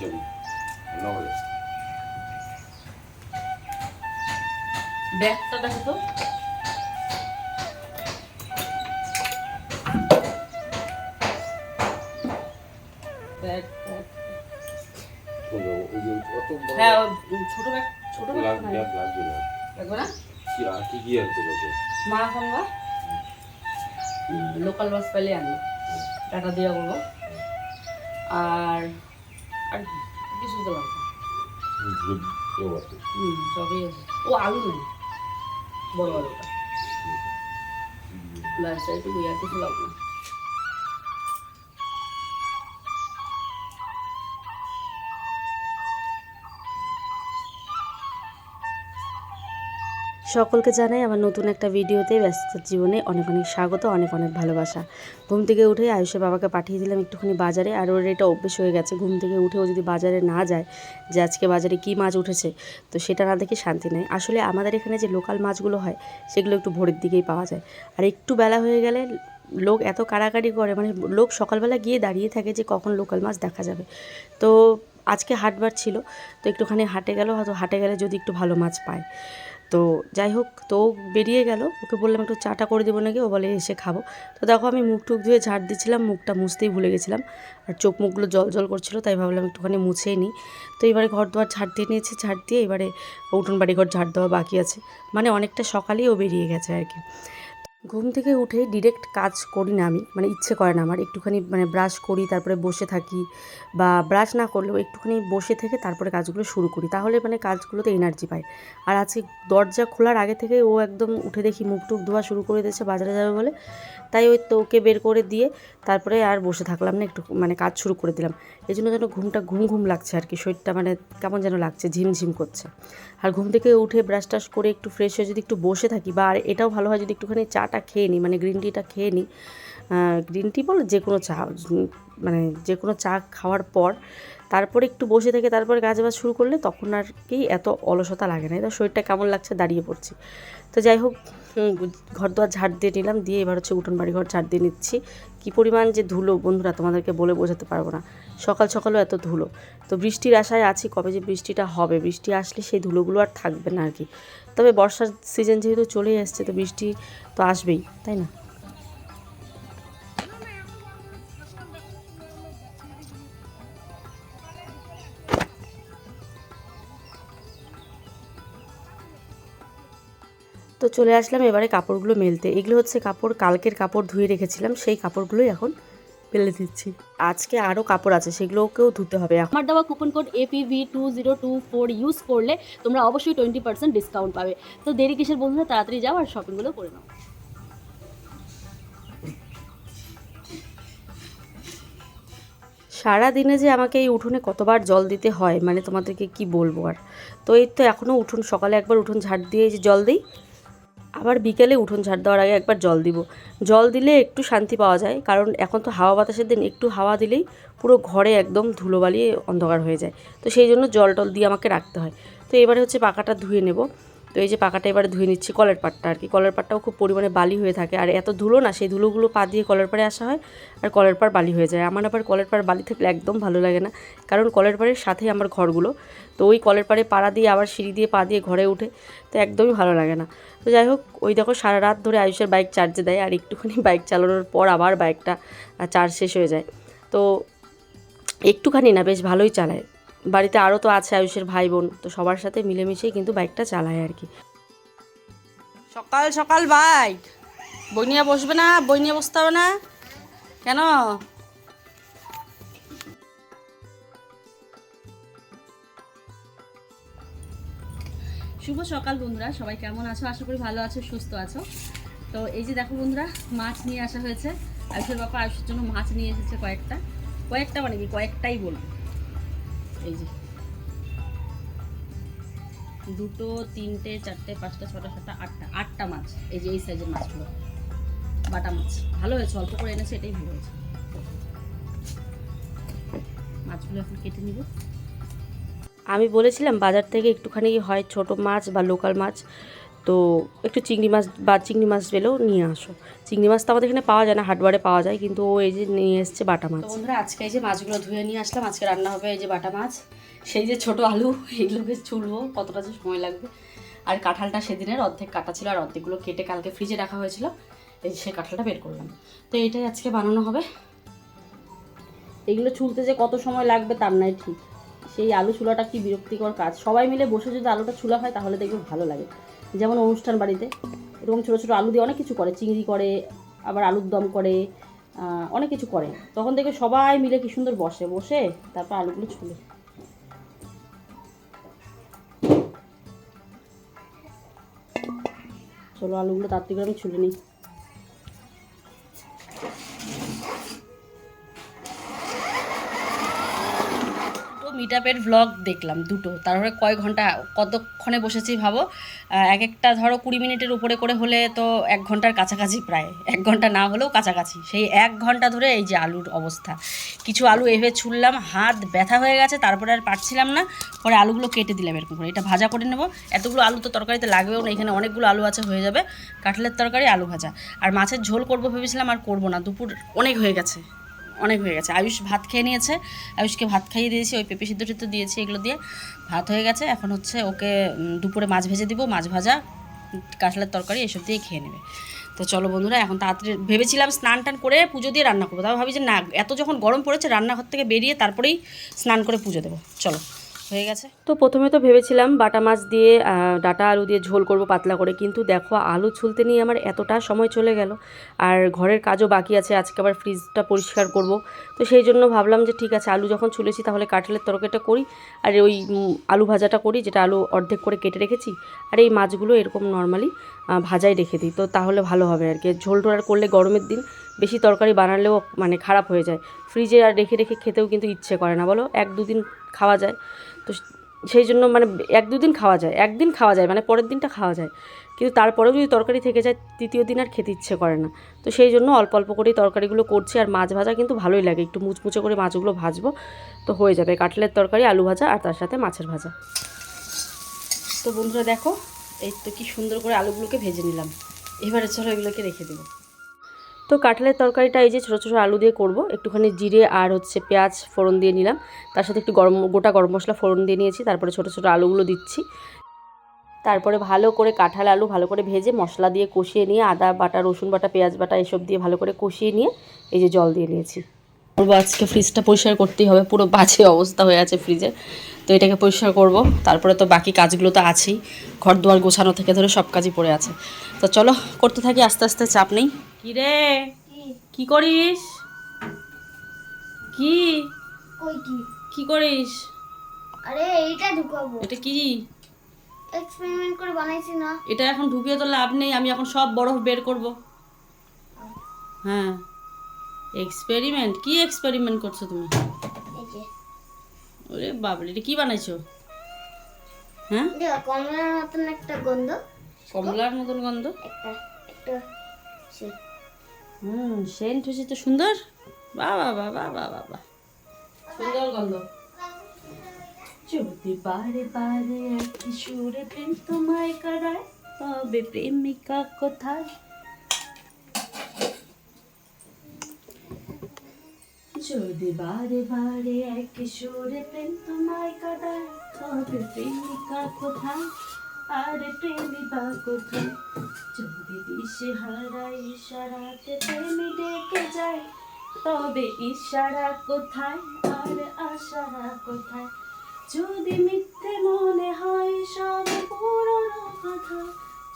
খিচুড়ি নহলে ব্যাগটা দেখো তো হ্যাঁ ছোট ব্যাগ ছোট ব্যাগ লাগবে না লাগবে না কি আনতে হবে মা সঙ্গা লোকাল বাস পেলে আনব টাটা দিয়ে বলব আর আর কিছু তো লাগবে হুম সবই আছে। ও আলু নেই। বড় আলুটা। ব্যাস এইটুকু আর কিছু লাগবে সকলকে জানাই আমার নতুন একটা ভিডিওতে ব্যস্ত জীবনে অনেক অনেক স্বাগত, অনেক অনেক ভালোবাসা। ঘুম থেকে উঠে আয়ুষের বাবাকে পাঠিয়ে দিলাম একটুখানি বাজারে আর ওর এটা অভ্যেস হয়ে গেছে। ঘুম থেকে উঠেও যদি বাজারে না যায় যে আজকে বাজারে কী মাছ উঠেছে, তো সেটা না দেখে শান্তি নেই। আসলে আমাদের এখানে যে লোকাল মাছগুলো হয়, সেগুলো একটু ভোরের দিকেই পাওয়া যায়। আর একটু বেলা হয়ে গেলে লোক এত কাড়াকাড়ি করে মানে লোক সকালবেলা গিয়ে দাঁড়িয়ে থাকে যে কখন লোকাল মাছ দেখা যাবে। তো আজকে হাটবার ছিল, তো একটুখানি হাটে গেল, হয়তো হাটে গেলে যদি একটু ভালো মাছ পায়। তো যাই হোক, তো বেরিয়ে গেল। ওকে বললাম, একটু চাটা করে দেবো নাকি? ও বলে, এসে খাব। তো দেখো, আমি মুখ টুক ধুয়ে ঝাড় দিচ্ছিলাম মুখটা মুছতেই ভুলে গেছিলাম। আর চোখ মুখগুলো জল জল করছিল, তাই ভাবলাম একটুখানি মুছেই নিই। তো এবারে ঘর দুয়ার ঝাড় দিয়ে নিয়েছি, ঝাড় দিয়ে এবারে উঠোন বাড়ি ঘর ঝাড় দেওয়া বাকি আছে। মানে অনেকটা সকালেই ও বেরিয়ে গেছে আর কি। ঘুম থেকে উঠে ডিরেক্ট কাজ করি না আমি মানে ইচ্ছে করে না আমার। একটুখানি মানে ব্রাশ করি, তারপরে বসে থাকি বা ব্রাশ না করলেও একটুখানি বসে থেকে তারপরে কাজগুলো শুরু করি। তাহলে মানে কাজগুলোতে এনার্জি পাই আর আজকে দরজা খোলার আগে থেকে ও একদম উঠে দেখি মুখ টুক ধোয়া শুরু করে দিয়েছে, বাজারে যাবে বলে। তাই ওই তো ওকে বের করে দিয়ে তারপরে আর বসে থাকলাম না, একটু মানে কাজ শুরু করে দিলাম। এই জন্য যেন ঘুমটা ঘুম ঘুম লাগছে আর কি, শরীরটা মানে কেমন যেন লাগছে, ঝিমঝিম করছে। আর ঘুম থেকে উঠে ব্রাশ টাশ করে একটু ফ্রেশ হয়ে যদি একটু বসে থাকি বা আর এটাও ভালো হয় যদি একটুখানি চাটা খেয়ে নিই মানে গ্রিন টিটা খেয়ে নিই। গ্রিন টি বলো যে কোনো চা মানে যে কোনো চা খাওয়ার পর তারপরে একটু বসে থেকে তারপরে কাজ বাজ শুরু করলে তখন আর কি এত অলসতা লাগে না। তো শরীরটা কেমন লাগছে দাঁড়িয়ে পড়ছি। তো যাই হোক ঘর দোয়ার ঝাড় দিয়ে নিলাম, দিয়ে এবার হচ্ছে উঠোন বাড়ি ঘর ঝাড় দিয়ে নিচ্ছি। কী পরিমাণ যে ধুলো বন্ধুরা তোমাদেরকে বলে বোঝাতে পারব না। সকাল সকালও এত ধুলো। তো বৃষ্টির আশায় আছি কবে যে বৃষ্টিটা হবে। বৃষ্টি আসলে সেই ধুলোগুলো আর থাকবে না আর কি। তবে বর্ষার সিজন যেহেতু চলেই আসছে, তো বৃষ্টি তো আসবেই, তাই না? তো চলে আসলাম এবারে কাপড়গুলো মেলতে। এগুলো হচ্ছে কাপড়, কালকের কাপড় ধুয়ে রেখেছিলাম, সেই কাপড়গুলোই এখন মেলে দিচ্ছি। আজকে আরও কাপড় আছে সেগুলোকেও ধুতে হবে আমার দেওয়া coupon code APV two zero two four use করলে তোমরা অবশ্যই টোয়েন্টি পার্সেন্ট ডিসকাউন্ট পাবে। তো দেরি কিসের বন্ধুরা তাড়াতাড়ি যাও আর শপিংগুলো করে নাও। সারা দিনে যে আমাকে এই উঠোনে কতবার জল দিতে হয় মানে তোমাদেরকে কি বলব আর? তো এই তো এখনও উঠোন সকালে একবার উঠোন ঝাড় দিয়ে যে জল দিই আবার বিকেলে উঠোন ঝাড় দেওয়ার আগে একবার জল দিব। জল দিলে একটু শান্তি পাওয়া যায়, কারণ এখন তো হাওয়া বাতাসের দিন, একটু হাওয়া দিলেই পুরো ঘরে একদম ধুলোবালি অন্ধকার হয়ে যায়। তো সেই জন্য জল টল দিয়ে আমাকে রাখতে হয়। তো এবারে হচ্ছে পাকাটা ধুয়ে নেব। তো এই যে পাকাটা এবারে ধুয়ে নিচ্ছি কলের পাটটা আর কি। কলের পাটটাও খুব পরিমাণে বালি হয়ে থাকে। আর এত ধুলো না, সেই ধুলোগুলো পা দিয়ে কলের পাড়ে আসা হয় আর কলের পাড় বালি হয়ে যায়। আমার আবার কলের পাড় বালি থাকলে একদম ভালো লাগে না, কারণ কলের পাড়ের সাথেই আমার ঘরগুলো। তো ওই কলের পাড়ে পাড়া দিয়ে আবার সিঁড়ি দিয়ে পা দিয়ে ঘরে উঠে তো একদমই ভালো লাগে না। তো যাই হোক, ওই দেখো সারা রাত ধরে আয়ুষের বাইক চার্জে দেয় আর একটুখানি বাইক চালানোর পর আবার বাইকটা চার্জ শেষ হয়ে যায়। তো একটুখানি না, বেশ ভালোই চালায়। বাড়িতে আরও তো আছে আয়ুষের ভাই বোন, তো সবার সাথে মিলেমিশেই কিন্তু বাইকটা চালায় আর কি। সকাল সকাল বাইক বই নিয়ে বসবে না, বই নিয়ে বসতে হবে না। কেন? শুভ সকাল বন্ধুরা, সবাই কেমন আছো? আশা করি ভালো আছো, সুস্থ আছো। তো এই যে দেখো বন্ধুরা, মাছ নিয়ে আসা হয়েছে। আয়ুষের বাবা আয়ুষের জন্য মাছ নিয়ে এসেছে কয়েকটা। কয়েকটা মানে কি? কয়েকটাই বলব। এই যে। দুটো, তিনটে, চারটে, পাঁচটা, ছটা, সাতটা, আটটা আটটা মাছ, এই যে এই সাইজের মাছগুলো। বাটা মাছ। ভালো হয়েছে, অল্প করে এনেছে, এটাই ভালো হয়েছে। মাছগুলো এখন কেটে নিব। আমি বলেছিলাম বাজার থেকে একটুখানি হয় ছোট মাছ বা লোকাল মাছ। তো একটু চিংড়ি মাছ বা চিংড়ি মাছ পেলেও নিয়ে আসো। চিংড়ি মাছ তো আমাদের এখানে পাওয়া যায় না হাটবারে পাওয়া যায় কিন্তু ও এই যে নিয়ে এসছে বাটা মাছ। বন্ধুরা আজকে এই যে মাছগুলো ধুয়ে নিয়ে আসলাম আজকে রান্না হবে এই যে বাটা মাছ। সেই যে ছোট আলু এগুলোকে চুলবো কতটা যে সময় লাগবে। আর কাঁঠালটা সেদিনের অর্ধেক কাটা ছিল আর অর্ধেকগুলো কেটে কালকে ফ্রিজে রাখা হয়েছিল। এই যে সেই কাঁঠালটা বের করলাম। তো এটাই আজকে বানানো হবে। এগুলো ছুলতে যে কত সময় লাগবে তার নাই ঠিক। সেই আলু চুলাটা কি বিরক্তিকর কাজ। সবাই মিলে বসে যদি আলুটা চুলা হয় তাহলে দেখবে ভালো লাগে। যেমন অনুষ্ঠান বাড়িতে, এরকম ছোটো ছোটো আলু দিয়ে অনেক কিছু করে। চিংড়ি করে, আবার আলুর দম করে অনেক কিছু করে। তখন দেখবে সবাই মিলে কি সুন্দর বসে বসে তারপর আলুগুলো ছুলে। চলো আলুগুলো তার থেকে আমি ছুলে নিই। মিট আপের ভ্লগ দেখলাম দুটো। তারপরে কয় ঘণ্টা, কতক্ষণে বসেছি ভাবো? এক একটা ধরো কুড়ি মিনিটের উপরে করে হলে তো এক ঘণ্টার কাছাকাছি প্রায়। এক ঘণ্টা না হলেও কাছাকাছি। সেই এক ঘণ্টা ধরে এই যে আলুর অবস্থা। কিছু আলু এভাবে ছুললাম, হাত ব্যথা হয়ে গেছে, তারপরে আর পারছিলাম না। পরে আলুগুলো কেটে দিলাম এরকম করে। এটা ভাজা করে নেব। এতগুলো আলু তো তরকারিতে লাগবেও না, এখানে অনেকগুলো আলু আছে, হয়ে যাবে। কাঁঠালের তরকারি, আলু ভাজা। আর মাছের ঝোল করব ভেবেছিলাম, আর করব না। দুপুর অনেক হয়ে গেছে। অনেক হয়ে গেছে। আয়ুষ ভাত খেয়ে নিয়েছে। আয়ুষকে ভাত খাইয়ে দিয়েছি, ওই পেঁপে সিদ্ধ সিদ্ধ দিয়েছি, এগুলো দিয়ে ভাত হয়ে গেছে। এখন হচ্ছে ওকে দুপুরে মাছ ভেজে দিব, মাছ ভাজা কাঁঠালের তরকারি, এসব দিয়ে খেয়ে নেবে। তো চলো বন্ধুরা, এখন তাড়াতাড়ি ভেবেছিলাম স্নান টান করে পুজো দিয়ে রান্না করব তারপর ভাবি যে না, এত যখন গরম পড়েছে রান্নাঘর থেকে বেরিয়ে তারপরেই স্নান করে পুজো দেবো। চলো। হয়ে গেছে? তো প্রথমে তো ভেবেছিলাম বাটা মাছ দিয়ে ডাটা আলু দিয়ে ঝোল করব পাতলা করে, কিন্তু দেখো আলু ছুলতে নিয়ে আমার এতটা সময় চলে গেল। আর ঘরের কাজও বাকি আছে, আজকে আবার ফ্রিজটা পরিষ্কার করব। তো সেই জন্য ভাবলাম যে ঠিক আছে, আলু যখন ছুলেছি তাহলে কাঁঠালের তরকারিটা করি, আর ওই আলু ভাজাটা করি, যেটা আলু অর্ধেক করে কেটে রেখেছি, আর এই মাছগুলো এরকম নর্মালি ভাজাই রেখে দিই। তো তাহলে ভালো হবে আর কি। ঝোল টোল আর করলে গরমের দিন বেশি তরকারি বানালেও মানে খারাপ হয়ে যায়। ফ্রিজে আর রেখে রেখে খেতেও কিন্তু ইচ্ছে করে না, বলো? এক দুদিন খাওয়া যায়। তো সেই জন্য মানে এক দুদিন খাওয়া যায়, একদিন খাওয়া যায় মানে পরের দিনটা খাওয়া যায়। কিন্তু তারপরেও যদি তরকারি থেকে যায়, তৃতীয় দিন আর খেতে ইচ্ছে করে না। তো সেই জন্য অল্প অল্প করেই তরকারিগুলো করছি, আর মাছ ভাজা কিন্তু ভালোই লাগে। একটু মুচমুচে করে মাছগুলো ভাজবো, তো হয়ে যাবে। কাটলের তরকারি, আলু ভাজা, আর তার সাথে মাছের ভাজা। তো বন্ধুরা দেখো, এই তো কি সুন্দর করে আলুগুলোকে ভেজে নিলাম। এবারে চলো এগুলোকে রেখে দেবো। তো কাঁঠালের তরকারিটা এই যে ছোটো ছোটো আলু দিয়ে করব। একটুখানি জিরে আর হচ্ছে পেঁয়াজ ফোড়ন দিয়ে নিলাম। তার সাথে একটু গরম, গোটা গরম মশলা ফোড়ন দিয়ে নিয়েছি। তারপরে ছোটো ছোটো আলুগুলো দিচ্ছি। তারপরে ভালো করে কাঁঠাল আলু ভালো করে ভেজে মশলা দিয়ে কষিয়ে নিয়ে আদা বাটা, রসুন বাটা, পেঁয়াজ বাটা এসব দিয়ে ভালো করে কষিয়ে নিয়ে এই যে জল দিয়ে নিয়েছি। করব। আজকে ফ্রিজটা পরিষ্কার করতেই হবে। পুরো বাজে অবস্থা হয়ে আছে ফ্রিজে তো এটাকে পরিষ্কার করব। তারপরে তো বাকি কাজগুলো তো আছেই। ঘর দুয়ার গোছানো থেকে ধরে সব কাজই পড়ে আছে। তো চলো করতে থাকি আস্তে আস্তে চাপ নেই। কি রে কি করিস? কি? ওই কি? কি করিস? আরে এইটা ঢুকাবো। এটা কি? এক্সপেরিমেন্ট করে বানাইছি না। এটা এখন ঢুকিয়ে তো লাভ নেই। আমি এখন সব বরফ বের করব। হ্যাঁ। এক্সপেরিমেন্ট কি এক্সপেরিমেন্ট করছ তুমি? ওরে বাবরে এটা কি বানাইছো? হ্যাঁ? কমলার মতন একটা গন্ধ কমলার মতন গন্ধ? একটা একটা হুম সেন্ট হয়েছে তো সুন্দর? বাবা বাবা বাবা বাবা সুন্দর গন্ধ। যদি বারে বারে একই সুরে প্রেম তোমায় কারায় তবে প্রেমিকা কোথায়? যদি বারে বারে একই সুরে প্রেম তোমায় কারায় তবে প্রেমিকা কোথায়? আরে প্রেমিকা কোথায়? যদি দিশে হারাই ইশারাতে প্রেমী ডেকে যায়, তবে ইশারা কোথায়? আর আশারা কোথায়? যদি মিথ্যে মনে হয় সব পুরনো কথা,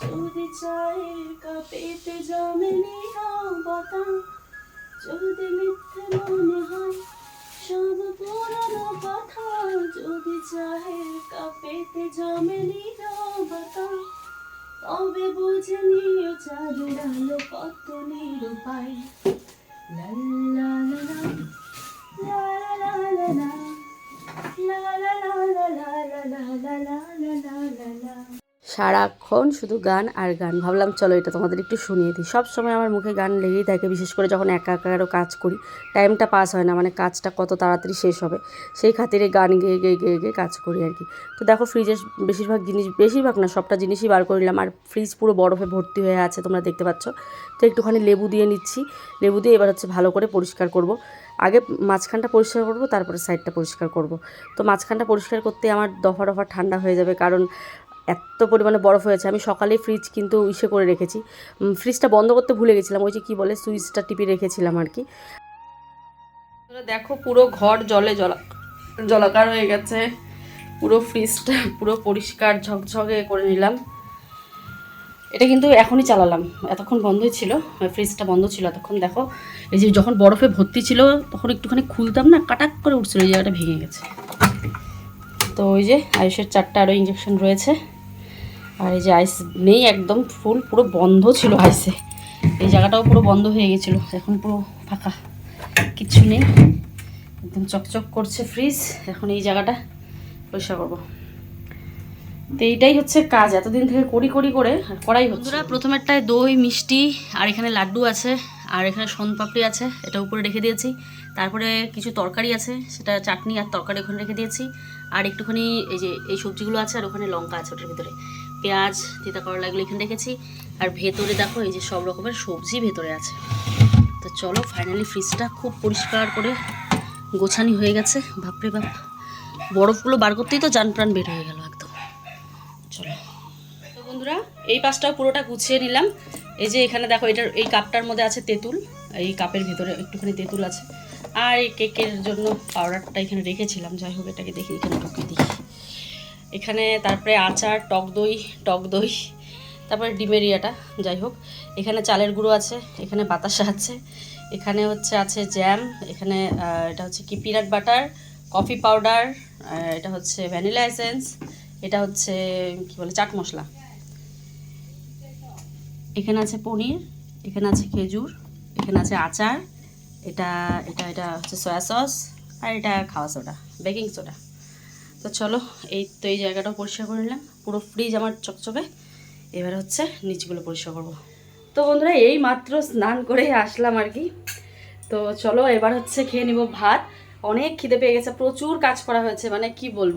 যদি চায়ের কাপেতে জমে নীরবতা যদি মিথ্যে মনে হয় সব পুরনো কথা যদি চায়ের কাপেতে জমে নীরবতা তবে বুঝে নিও চাঁদের আলো কত নিরুপায় লা লা লা লা, লা লা লা লা লা, সারাক্ষণ শুধু গান আর গান। ভাবলাম, চলো এটা তোমাদের একটু শুনিয়ে দিই। সব সময় আমার মুখে গান লেগেই থাকে, বিশেষ করে যখন একা একা আরও কাজ করি টাইমটা পাস হয় না মানে কাজটা কত তাড়াতাড়ি শেষ হবে, সেই খাতিরে গান গেয়ে গেয়ে গেয়ে গেয়ে কাজ করি আর কি। তো দেখো ফ্রিজের বেশিরভাগ জিনিস, বেশিরভাগ না, সবটা জিনিসই বার করে নিলাম। আর ফ্রিজ পুরো বরফে ভর্তি হয়ে আছে, তোমরা দেখতে পাচ্ছ। তো একটুখানি লেবু দিয়ে নিচ্ছি। লেবু দিয়ে এবার হচ্ছে ভালো করে পরিষ্কার করব। আগে মাঝখানটা পরিষ্কার করব, তারপরে সাইডটা পরিষ্কার করব। তো মাঝখানটা পরিষ্কার করতে আমার দফা দফা ঠান্ডা হয়ে যাবে, কারণ এত পরিমাণে বরফ হয়েছে। আমি সকালে ফ্রিজ কিন্তু ইসে করে রেখেছি। ফ্রিজটা বন্ধ করতে ভুলে গেছিলাম, ওই যে কী বলে, সুইচটা টিপে রেখেছিলাম আর কি। দেখো পুরো ঘর জলে জলা, জলাকার হয়ে গেছে। পুরো ফ্রিজটা পুরো পরিষ্কার ঝকঝকে করে নিলাম। এটা কিন্তু এখনই চালালাম। এতক্ষণ বন্ধই ছিল ফ্রিজটা বন্ধ ছিল এতক্ষণ। দেখো, এই যে যখন বরফে ভর্তি ছিল, তখন একটুখানি খুলতাম না, কাটাক করে উঠছিল, এই জায়গাটা ভেঙে গেছে। তো ওই যে আয়ুষের চারটা আরও ইঞ্জেকশন রয়েছে। আর এই যে আইস নেই একদম ফুল পুরো বন্ধ ছিল আইসে এই জায়গাটাও পুরো বন্ধ হয়ে গেছিল, এখন পুরো ফাঁকা কিচ্ছু নেই। একদম চকচক করছে ফ্রিজ এখন এই জায়গাটা পরিষ্কার করব। তো এইটাই হচ্ছে কাজ, এতদিন থেকে করি করি করে করাই বন্ধুরা, প্রথমেরটায় দই, মিষ্টি, আর এখানে লাড্ডু আছে, আর এখানে পাপড়ি আছে, এটা উপরে রেখে দিয়েছি। তারপরে কিছু তরকারি আছে, সেটা চাটনি আর তরকারি ওখানে রেখে দিয়েছি। আর একটুখানি এই যে, এই সবজিগুলো আছে আর ওখানে লঙ্কা আছে ওটার ভিতরে। পেঁয়াজ, তিতা করলা এগুলো এখানে রেখেছি আর ভেতরে দেখো, এই যে সব রকমের সবজি ভেতরে আছে। তো চলো ফাইনালি ফ্রিজটা খুব পরিষ্কার করে গোছানি হয়ে গেছে। বাপরে বাপ, বরফগুলো বার করতেই তো যান প্রাণ বের হয়ে গেল একদম। চলো। তো বন্ধুরা, এই পাশটাও পুরোটা গুছিয়ে নিলাম। এই যে এখানে দেখো, এটার, এই কাপটার মধ্যে আছে তেঁতুল। এই কাপের ভেতরে একটুখানি তেঁতুল আছে। আর এই কেকের জন্য পাউডারটা এখানে রেখেছিলাম। যাই হোক, এটাকে দেখি, এখানে ঢুকিয়ে দিই। এখানে তারপরে আচার, টক দই টক দই, তারপরে ডিমের ইয়াটা যাই হোক। এখানে চালের গুঁড়ো আছে, এখানে বাতাসা আছে, এখানে হচ্ছে আছে জ্যাম এখানে এটা হচ্ছে কি পিনাট বাটার কফি পাউডার এটা হচ্ছে ভ্যানিলা এসেন্স এটা হচ্ছে, কি বলে, চাট মশলা। এখানে আছে পনির, এখানে আছে খেজুর, এখানে আছে আচার, এটা এটা এটা হচ্ছে সয়া সস আর এটা খাওয়া সোডা বেকিং সোডা তো চলো, এই তো এই জায়গাটাও পরিষ্কার করে নিলাম। পুরো ফ্রিজ আমার চকচকে। এবার হচ্ছে নিচগুলো পরিষ্কার করব। তো বন্ধুরা, এই মাত্র স্নান করে আসলাম আর কি। তো চলো, এবার হচ্ছে খেয়ে নিব ভাত। অনেক খিদে পেয়ে গেছে, প্রচুর কাজ করা হয়েছে মানে কি বলব।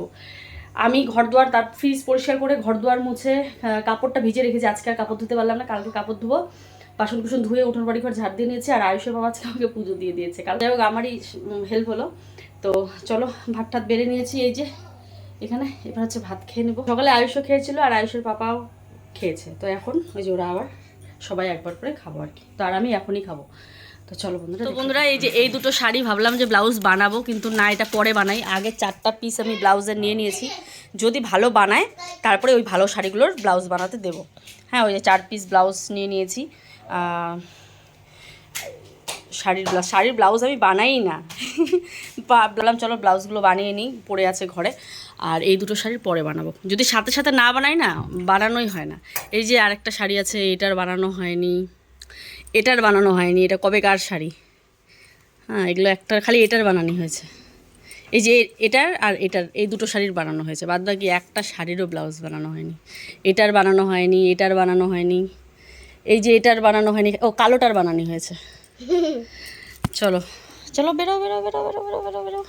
আমি ঘর দুয়ার, তার ফ্রিজ পরিষ্কার করে ঘর দুয়ার মুছে কাপড়টা ভিজে রেখেছি। আজকে আর কাপড় ধুতে পারলাম না, কালকে কাপড় ধুবো। বাসন কুসন ধুয়ে উঠোন বাড়ি ঘর ঝাড় দিয়ে নিয়েছি, আর আয়ুষের বাবা আজকে আমাকে পুজো দিয়ে দিয়েছে। কাল যাই হোক, আমারই হেল্প হলো। তো চলো ভাত টাত বেড়ে নিয়েছি, এই যে এখানে এবার হচ্ছে ভাত খেয়ে নেব। সকালে আয়ুষও খেয়েছিল আর আয়ুষের পাপাও খেয়েছে। তো এখন ওই যে ওরা আবার সবাই একবার করে খাব আর কি। তো আর আমি এখনই খাব। তো চলো বন্ধুরা তো বন্ধুরা এই যে এই দুটো শাড়ি ভাবলাম যে ব্লাউজ বানাবো কিন্তু না এটা পরে বানাই। আগে চারটা পিস আমি ব্লাউজের নিয়ে নিয়েছি। যদি ভালো বানায় তারপরে ওই ভালো শাড়িগুলোর ব্লাউজ বানাতে দেবো। হ্যাঁ ওই যে চার পিস ব্লাউজ নিয়ে নিয়েছি। শাড়ির ব্লাউজ শাড়ির ব্লাউজ আমি বানাই না। বললাম চলো ব্লাউজগুলো বানিয়ে নিই, পরে আছে ঘরে। আর এই দুটো শাড়ির পরে বানাবো। যদি সাথে সাথে না বানাই না, বানানোই হয় না। এই যে আরেকটা শাড়ি আছে, এটার বানানো হয়নি। এটার বানানো হয়নি, এটা কবে কার শাড়ি? হ্যাঁ এগুলো একটা, খালি এটার বানানি হয়েছে। এই যে এটার আর এটার, এই দুটো শাড়ির বানানো হয়েছে। বাদ বাকি একটা শাড়িরও ব্লাউজ বানানো হয়নি। এটার বানানো হয়নি, এটার বানানো হয়নি। এই যে এটার বানানো হয়নি, ও কালোটার বানানি হয়েছে। চলো। চলো বেরো বেরো বেরো বেরো বেরো বেরো বেরো।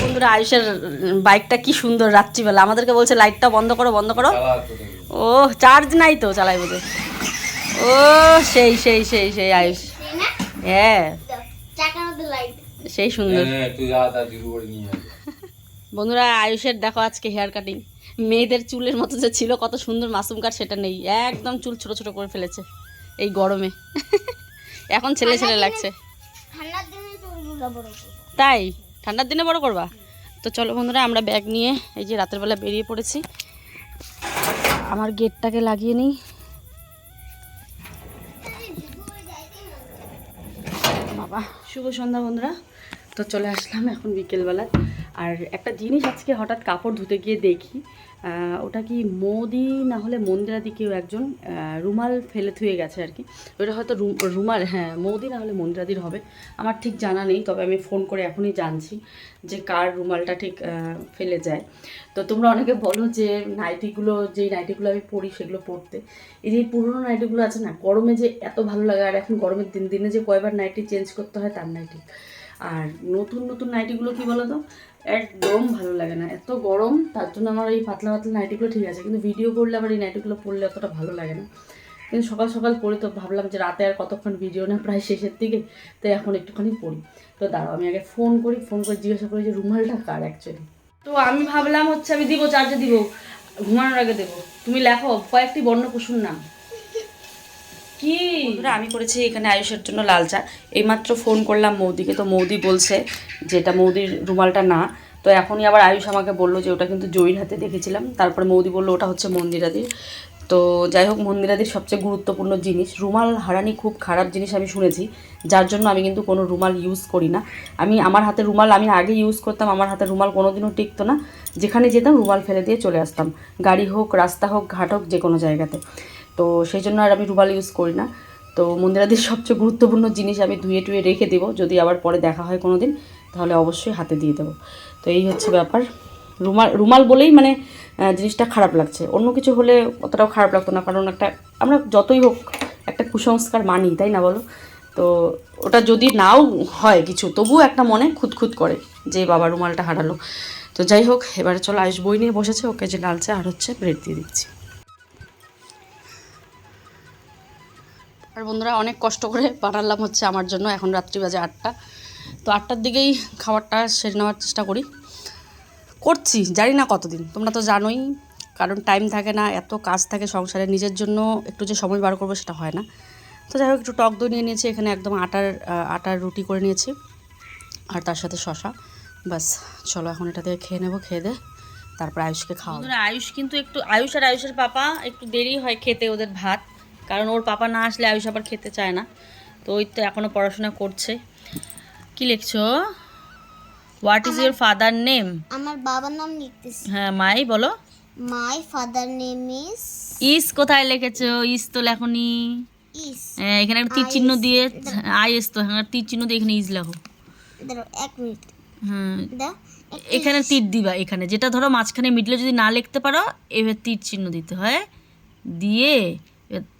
বন্ধুরা আয়ুষের বাইকটা কি সুন্দর রাত্রিবেলা। আমাদেরকে বলছে লাইটটা বন্ধ করো বন্ধ করো। ও চার্জ নাই তো চালাই বোধ ও সেই সেই সেই সেই আয়ুষ। হ্যাঁ। সেই সুন্দর। হ্যাঁ বন্ধুরা আয়ুষের দেখো আজকে হেয়ার কাটিং মেয়েদের চুলের মতো যে ছিল কত সুন্দর মাসুম কাট সেটা নেই। একদম চুল ছোট ছোট করে ফেলেছে এই গরমে। এখন ছেলে ছেলে লাগছে। তাই? ঠান্ডার দিনে বড় করবা? তো চলো বন্ধুরা আমরা ব্যাগ নিয়ে এই যে রাতের বেলা বেরিয়ে পড়েছি। আমার গেটটাকে লাগিয়ে নিই। বাবা শুভ সন্ধ্যা বন্ধুরা। তো চলে আসলাম এখন বিকেলবেলা। আর একটা জিনিস আজকে হঠাৎ কাপড় ধুতে গিয়ে দেখি। ওটা কি মোদি না হলে মন্দিরাদি কেউ একজন রুমাল ফেলে থুয়ে গেছে আর কি। ওটা হয়তো রুমাল হ্যাঁ মোদি না হলে মন্দিরাদির হবে। আমার ঠিক জানা নেই, তবে আমি ফোন করে এখনই জানছি যে কার রুমালটা ঠিক ফেলে যায়। তো তোমরা অনেকে বলো যে নাইটিগুলো, যেই নাইটিগুলো আমি পরি সেগুলো পরতে। এই যে পুরোনো নাইটিগুলো আছে না, গরমে যে এত ভালো লাগে, আর এখন গরমের দিন, দিনে যে কয়বার নাইটি চেঞ্জ করতে হয় তার নাইটি। আর নতুন নতুন নাইটিগুলো কি বলো তো একদম ভালো লাগে না। এত গরম, তার জন্য আমার এই পাতলা পাতলা নাইটিগুলো ঠিক আছে, কিন্তু ভিডিও করলে আবার এই নাইটিগুলো পরলে অতটা ভালো লাগে না। কিন্তু সকাল সকাল পরে তো ভাবলাম যে রাতে আর কতক্ষণ ভিডিও না, প্রায় শেষের দিকে, তাই এখন একটুখানি পড়ি তো দাঁড়াও, আমি আগে ফোন করি ফোন করে জিজ্ঞাসা করি যে রুমালটা কার অ্যাকচুয়ালি তো আমি ভাবলাম হচ্ছে আমি দিব, চার্জে দিব, ঘুমানোর আগে দেবো। তুমি লেখো, কয়েকটি বর্ণ কুসুম নাম। কি? আমি করেছি এখানে আয়ুষের জন্য লাল চা। এইমাত্র ফোন করলাম মৌদিকে, তো মৌদি বলছে যে এটা মৌদির রুমালটা না। তো এখনই আবার আয়ুষ আমাকে বলল যে ওটা কিন্তু জয়ীর হাতে দেখেছিলাম। তারপরে মৌদি বলল ওটা হচ্ছে মন্দিরাদির। তো যাই হোক, মন্দিরাদির সবচেয়ে গুরুত্বপূর্ণ জিনিস, রুমাল হারানি খুব খারাপ জিনিস আমি শুনেছি। যার জন্য আমি কিন্তু কোনো রুমাল ইউজ করি না। আমি, আমার হাতে রুমাল আমি আগে ইউজ করতাম, আমার হাতে রুমাল কোনোদিনও টিকতো না। যেখানে যেতাম, রুমাল ফেলে দিয়ে চলে আসতাম। গাড়ি হোক, রাস্তা হোক, ঘাট হোক যে কোনো জায়গাতে। তো সেই জন্য আর আমি রুমাল ইউজ করি না। তো মন্দিরাদির সবচেয়ে গুরুত্বপূর্ণ জিনিস আমি ধুয়ে টুয়ে রেখে দেবো। যদি আবার পরে দেখা হয় কোনো দিন তাহলে অবশ্যই হাতে দিয়ে দেবো। তো এই হচ্ছে ব্যাপার। রুমাল রুমাল বলেই মানে জিনিসটা খারাপ লাগছে। অন্য কিছু হলে অতটাও খারাপ লাগতো না। কারণ একটা, আমরা যতই হোক একটা কুসংস্কার মানি, তাই না বলো? তো ওটা যদি নাও হয় কিছু, তবুও একটা মনে খুঁতখুত করে যে বাবা রুমালটা হারালো। তো যাই হোক, এবারে চলো আয়ুষ বই নিয়ে বসেছে। ওকে যে লাল চা আর হচ্ছে ব্রেড দিয়ে দিচ্ছি। আর বন্ধুরা অনেক কষ্ট করে বানালাম হচ্ছে আমার জন্য এখন রাত্রি বাজে আটটা। তো আটটার দিকেই খাবারটা সেরে নেওয়ার চেষ্টা করি। করছি, জানি না কতদিন, তোমরা তো জানোই। কারণ টাইম থাকে না, এত কাজ থাকে সংসারে, নিজের জন্য একটু যে সময় বার করব সেটা হয় না। তো যাই হোক, একটু টক দই নিয়ে নিয়েছি, এখানে একদম আটার আটার রুটি করে নিয়েছি। আর তার সাথে শশা বাস চলো এখন এটা দিয়ে খেয়ে নেব, খেয়ে দে, তারপর আয়ুষকে খাওয়া আয়ুষ কিন্তু একটু, আয়ুষ আর আয়ুষের পাপা, একটু দেরি হয় খেতে ওদের ভাত। কারণ ওর পাপা না আসলে আয়ুষ আবার খেতে চায় না। তো ওই তো এখনও পড়াশোনা করছে। কি লিখছো? What is your father name আমার বাবার নাম লিখতেছি। হ্যাঁ মাই বলো। My father name is is কোথায় লিখেছো? ইস তো লেখনি। ইস। হ্যাঁ, এখানে একটা তীর চিহ্ন দিয়ে আই এস তো এখানে তীর চিহ্ন দিয়ে এখানে ইস লেখো। এক মিনিট। হ্যাঁ এখানে তীর দিবা এখানে। যেটা ধরো মাঝখানে মিডলে যদি না লিখতে পারো এবার তীর চিহ্ন দিতে হয়। দিয়ে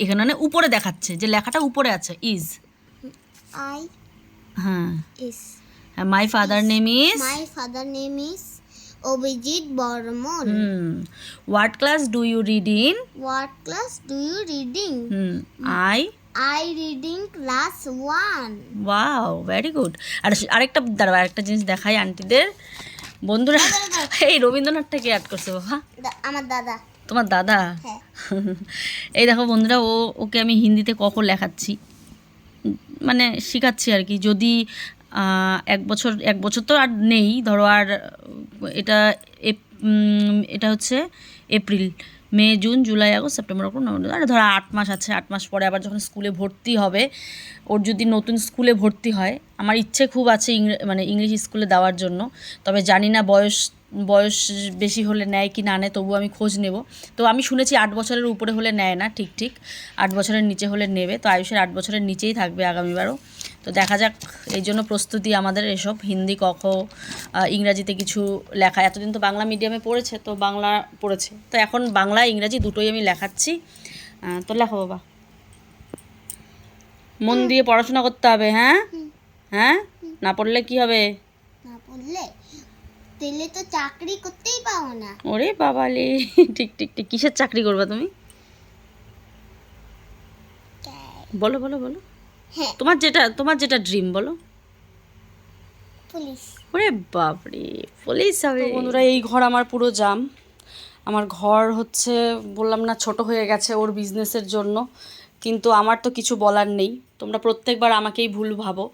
এখানে মানে উপরে দেখাচ্ছে যে লেখাটা উপরে আছে ইজ আই হ্যাঁ। Is my father name is my father name is Abhijit Barman what class do you read in what class do you reading hmm. I I reading class one wow very good আর আরেকটা দাঁড়াও আরেকটা জিনিস দেখাই আন্টিদের বন্ধুরা এই রবীন্দ্রনাথটা কে add করছে বাবা। আমার দাদা। তোমার দাদা? হ্যাঁ। এই দেখো বন্ধুরা ও ওকে আমি হিন্দিতে কখন লেখাচ্ছি। মানে শেখাচ্ছি আর কি। যদি এক বছর এক বছর তো আর নেই ধরো আর এটা এটা হচ্ছে April May June July August September October November আরে ধরো আট মাস আছে আট মাস পরে আবার যখন স্কুলে ভর্তি হবে ওর যদি নতুন স্কুলে ভর্তি হয় আমার ইচ্ছে খুব আছে ইংরে- মানে ইংলিশ স্কুলে দেওয়ার জন্য তবে জানি না বয়স বয়স বেশি হলে নেয় কি না নেয় তবু আমি খোঁজ নেব। তো আমি শুনেছি আট বছরের উপরে হলে নেয় না, ঠিক ঠিক। আট বছরের নিচে হলে নেবে। তো আয়ুষের আট বছরের নিচেই থাকবে আগামীবারও। তো দেখা যাক, এই জন্য প্রস্তুতি আমাদের এসব। হিন্দি, কখ ইংরাজিতে কিছু লেখা। এতদিন তো বাংলা মিডিয়ামে পড়েছে, তো বাংলা পড়েছে। তো এখন বাংলা, ইংরাজি দুটোই আমি লেখাচ্ছি। তো লেখো বাবা। মন দিয়ে পড়াশোনা করতে হবে হ্যাঁ? হ্যাঁ? না পড়লে কি হবে? না বললে তেলে তো চাকরি করতেই পাবো না। ওরে বাবালে ঠিক ঠিক ঠিক। কিসের চাকরি করবে তুমি? বলো বলো বলো। হ্যাঁ। তোমার যেটা তোমার যেটা ড্রিম বলো। পুলিশ। ওরে বাপরে পুলিশ হবে। বন্ধুরা এই ঘর আমার পুরো জাম। আমার ঘর হচ্ছে বললাম না ছোট হয়ে গেছে ওর বিজনেসের জন্য। কিন্তু আমার তো কিছু বলার নেই। তোমরা প্রত্যেকবার আমাকেই ভুল ভাবো।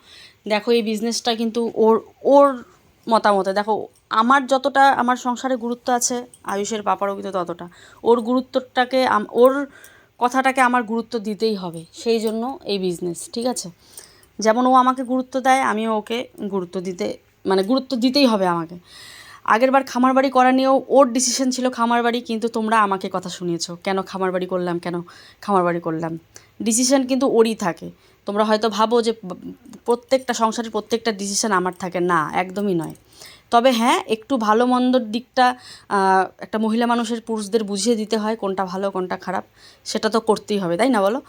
দেখো এই বিজনেসটা কিন্তু ওর ওর মতামতে। দেখো, আমার যতটা আমার সংসারে গুরুত্ব আছে, আয়ুষের পাপারও কিন্তু ততটা। ওর গুরুত্বটাকে ওর কথাটাকে আমার গুরুত্ব দিতেই হবে, সেই জন্য এই বিজনেস ঠিক আছে? যেমন ও আমাকে গুরুত্ব দেয়, আমিও ওকে গুরুত্ব দিতে মানে গুরুত্ব দিতেই হবে আমাকে। আগের বার খামার বাড়ি করা নিয়েও ওর ডিসিশন ছিল খামার বাড়ি কিন্তু তোমরা আমাকে কথা শুনিয়েছো। কেন খামার বাড়ি করলাম, কেন খামার বাড়ি করলাম? ডিসিশন কিন্তু ওরই থাকে। তোমরা হয়তো ভাবো যে প্রত্যেকটা সংসারের প্রত্যেকটা ডিসিশন আমার থাকে। না, একদমই নয়। তবে হ্যাঁ একটু ভালো মন্দর দিকটা একটা মহিলা মানুষের পুরুষদের বুঝিয়ে দিতে হয় কোনটা ভালো, কোনটা খারাপ। সেটা তো করতেই হবে, তাই না বলো?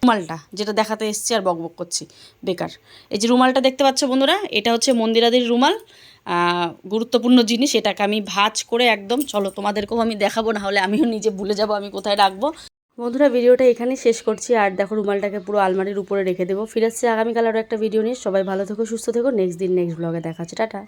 রুমালটা, যেটা দেখাতে এসছি আর বকবক করছি, বেকার। এই যে রুমালটা দেখতে পাচ্ছ বন্ধুরা, এটা হচ্ছে মন্দিরাদির রুমাল। গুরুত্বপূর্ণ জিনিস, এটাকে আমি ভাঁজ করে একদম, চলো তোমাদেরকেও আমি দেখাবো, না হলে আমিও নিজে ভুলে যাব, আমি কোথায় রাখব। বন্ধুরা, ভিডিওটা এখানেই শেষ করছি। আর দেখো, রুমালটাকে পুরো আলমারির উপরে রেখে দেবো। ফিরে আসছি আগামীকাল আরও একটা ভিডিও নিয়ে। সবাই ভালো থেকো, সুস্থ থেকো। নেক্সট দিন নেক্সট ব্লগে দেখাচ্ছে টাটা।